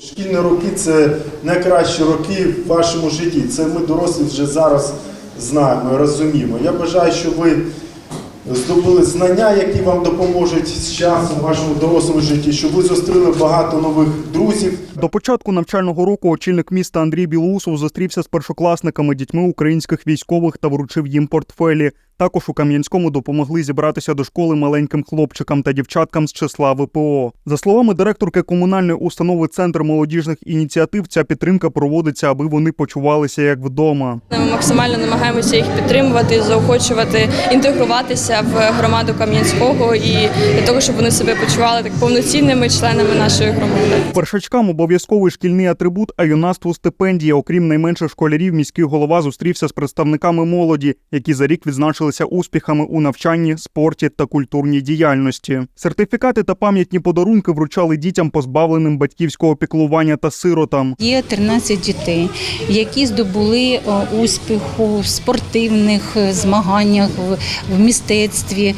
Шкільні роки це найкращі роки в вашому житті. Це ми дорослі вже зараз знаємо розуміємо. Я бажаю, щоб ви здобули знання, які вам допоможуть з часом в вашому дорослому житті, щоб ви зустріли багато нових друзів. До початку навчального року очільник міста Андрій Білоусов зустрівся з першокласниками, дітьми українських військових та вручив їм портфелі. Також у Кам'янському допомогли зібратися до школи маленьким хлопчикам та дівчаткам з числа ВПО. За словами директорки комунальної установи Центр молодіжних ініціатив, ця підтримка проводиться, аби вони почувалися як вдома. Ми максимально намагаємося їх підтримувати, заохочувати, інтегруватися в громаду Кам'янського і для того, щоб вони себе почували так повноцінними членами нашої громади. Першачкам обов'язковий шкільний атрибут, а юнацтву стипендія. Окрім найменших школярів, міський голова зустрівся з представниками молоді, які за рік відзначилися успіхами у навчанні, спорті та культурній діяльності. Сертифікати та пам'ятні подарунки вручали дітям, позбавленим батьківського піклування та сиротам. Є 13 дітей, які здобули успіху в спортивних е, змаганнях, в- мистецтві,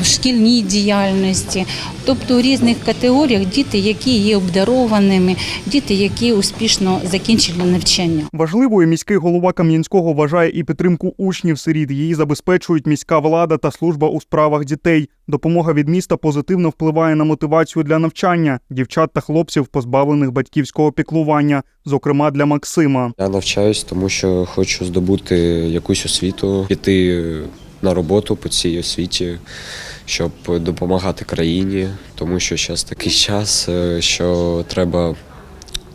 в шкільній діяльності, тобто у різних категоріях діти, які є обдарованими, діти, які успішно закінчили навчання. Важливою міський голова Кам'янського вважає і підтримку учнів сиріт. Її забезпечують міська влада та служба у справах дітей. Допомога від міста позитивно впливає на мотивацію для навчання дівчат та хлопців, позбавлених батьківського піклування, зокрема для Максима. Я навчаюсь, тому що хочу здобути якусь освіту, піти на роботу по цій освіті, щоб допомагати країні, тому що зараз такий час, е, що треба,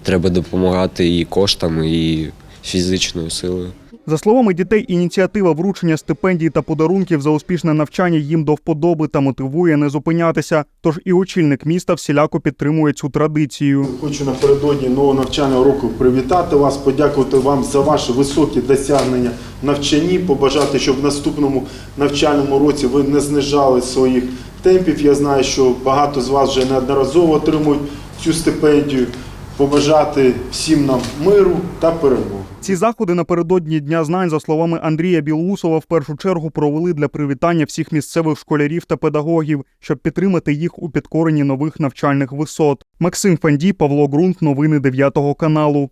треба допомагати і коштами, і фізичною силою. За словами дітей, ініціатива вручення стипендій та подарунків за успішне навчання їм до вподоби та мотивує не зупинятися. Тож і очільник міста всіляко підтримує цю традицію. Хочу напередодні нового навчального року привітати вас, подякувати вам за ваші високі досягнення в навчанні, побажати, щоб в наступному навчальному році ви не знижали своїх темпів. Я знаю, що багато з вас вже неодноразово отримують цю стипендію. Побажати всім нам миру та перемоги. Ці заходи напередодні дня знань, за словами Андрія Білоусова, в першу чергу провели для привітання всіх місцевих школярів та педагогів, щоб підтримати їх у підкоренні нових навчальних висот. Максим Фандій, Павло Ґрунт, новини 9 каналу.